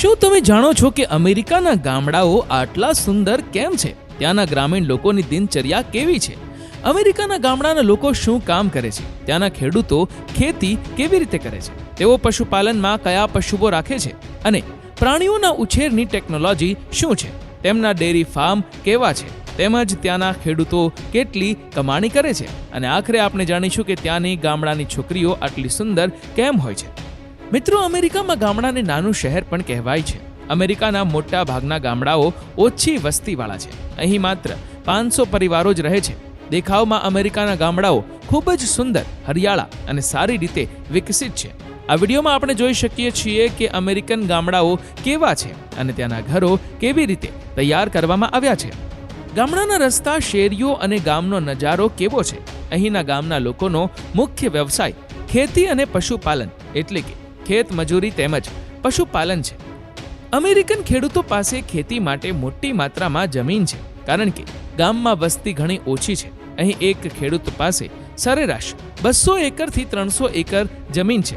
શું તમે જાણો છો કે અમેરિકાના ગામડાઓ આટલા સુંદર કેમ છે? ત્યાંના ગ્રામીણ લોકોની દિનચર્યા કેવી છે? અમેરિકાના ગામડાના લોકો શું કામ કરે છે? ત્યાંના ખેડૂતો ખેતી કેવી રીતે કરે છે? તેઓ પશુપાલનમાં કયા પશુઓ રાખે છે? અને પ્રાણીઓના ઉછેરની ટેકનોલોજી શું છે? તેમના ડેરી ફાર્મ કેવા છે? તેમજ ત્યાંના ખેડૂતો કેટલી કમાણી કરે છે? અને આખરે આપણે જાણીશું કે ત્યાંની ગામડાની છોકરીઓ આટલી સુંદર કેમ હોય છે? મિત્રો, અમેરિકામાં ગામડાને નાનું શહેર પણ કહેવાય છે. અમેરિકાના મોટા ભાગના ગામડાઓ ઓછી વસ્તીવાળા છે. અહીં માત્ર પાંચસો પરિવારો જ રહે છે. દેખાવમાં અમેરિકાના ગામડાઓ ખૂબ જ સુંદર, હરિયાળા અને સારી રીતે વિકસિત છે. આ વિડીયોમાં આપણે જોઈ શકીએ છીએ કે અમેરિકન ગામડાઓ કેવા છે અને ત્યાંના ઘરો કેવી રીતે તૈયાર કરવામાં આવ્યા છે. ગામડાના રસ્તા, શેરીઓ અને ગામનો નજારો કેવો છે? અહીંના ગામના લોકોનો મુખ્ય વ્યવસાય ખેતી અને પશુપાલન એટલે કે ખેત મજૂરી તેમજ પશુપાલન છે. અમેરિકન ખેડૂતો પાસે ખેતી માટે મોટી માત્રામાં જમીન છે, કારણ કે ગામમાં વસ્તી ઘણી ઓછી છે. અહીં એક ખેડૂત પાસે સરેરાશ બસો એકરથી ત્રણસો એકર જમીન છે.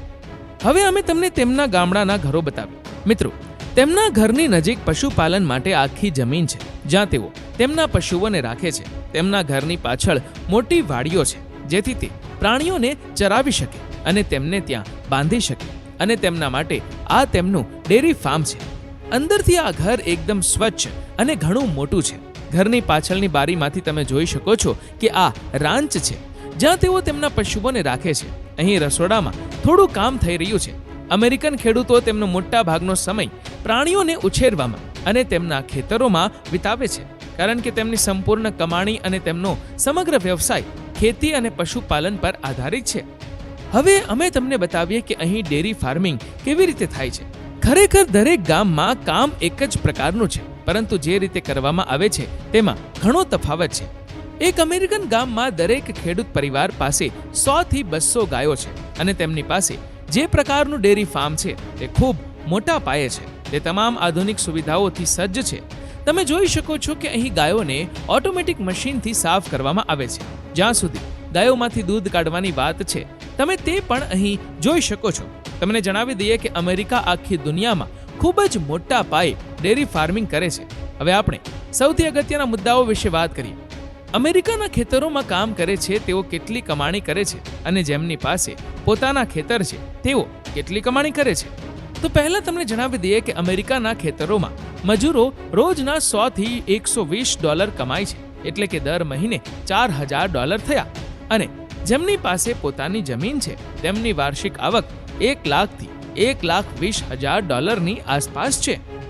હવે અમે તમને તેમના ગામડાના ઘરો બતાવ્યા મિત્રો, તેમના ઘરની નજીક પશુપાલન માટે આખી જમીન છે, જ્યાં તેઓ તેમના પશુઓને રાખે છે. તેમના ઘરની પાછળ મોટી વાડીઓ છે, જેથી તે પ્રાણીઓને ચરાવી શકે અને તેમને ત્યાં બાંધી શકે. અને તેમના માટે આ તેમનું ડેરી ફાર્મ છે. અંદરથી આ ઘર એકદમ સ્વચ્છ અને ઘણું મોટું છે. ઘરની પાછળની બારીમાંથી તમે જોઈ શકો છો કે આ રાંચ છે, જ્યાં તેઓ તેમના પશુઓને રાખે છે. અહીં રસોડામાં થોડું કામ થઈ રહ્યું છે. અમેરિકન ખેડૂતો તેમનો મોટા ભાગનો સમય પ્રાણીઓને ઉછેરવામાં અને તેમના ખેતરોમાં વિતાવે છે, કારણ કે તેમની સંપૂર્ણ કમાણી અને તેમનો સમગ્ર વ્યવસાય ખેતી અને પશુપાલન પર આધારિત છે. હવે અમે તમને બતાવીએ કે અહીં ડેરી ફાર્મિંગ કેવી રીતે થાય છે. ખરેખર દરેક ગામમાં કામ એક જ પ્રકારનું છે, પરંતુ જે રીતે કરવામાં આવે છે, તેમાં ઘણો તફાવત છે. એક અમેરિકન ગામમાં દરેક ખેડૂત પરિવાર પાસે સો થી બસો ગાયો છે અને તેમની પાસે જે પ્રકારનું ડેરી ફાર્મ છે, તે ખૂબ મોટા પાયે છે. તે તમામ આધુનિક સુવિધાઓથી સજ્જ છે. તમે જોઈ શકો છો કે અહીં ગાયોને ઓટોમેટિક મશીનથી સાફ કરવામાં આવે છે. જ્યાં સુધી ગાયોમાંથી દૂધ કાઢવાની વાત છે તમે તે પણ અહીં જોઈ શકો છો. તમને જણાવી દઈએ કે અમેરિકા આખી દુનિયામાં ખૂબ જ મોટા પાયે ડેરી ફાર્મિંગ કરે છે. હવે આપણે સૌથી અગત્યના મુદ્દાઓ વિશે વાત કરીએ. અમેરિકાના ખેતરોમાં કામ કરે છે, તેઓ કેટલી કમાણી કરે છે અને જેમની પાસે પોતાના ખેતર છે, તેઓ કેટલી કમાણી કરે છે. તો પહેલા તમને જણાવી દઈએ કે અમેરિકાના ખેતરોમાં મજૂરો રોજના સો થી એકસો વીસ ડોલર કમાય છે, એટલે કે દર મહિને ચાર હજાર ડોલર થયા. અને જેમની પાસે પોતાની જમીન છે, તેમની વાર્ષિક આવક એક લાખથી એક લાખ વીસ હજાર ડોલરની આસપાસ છે.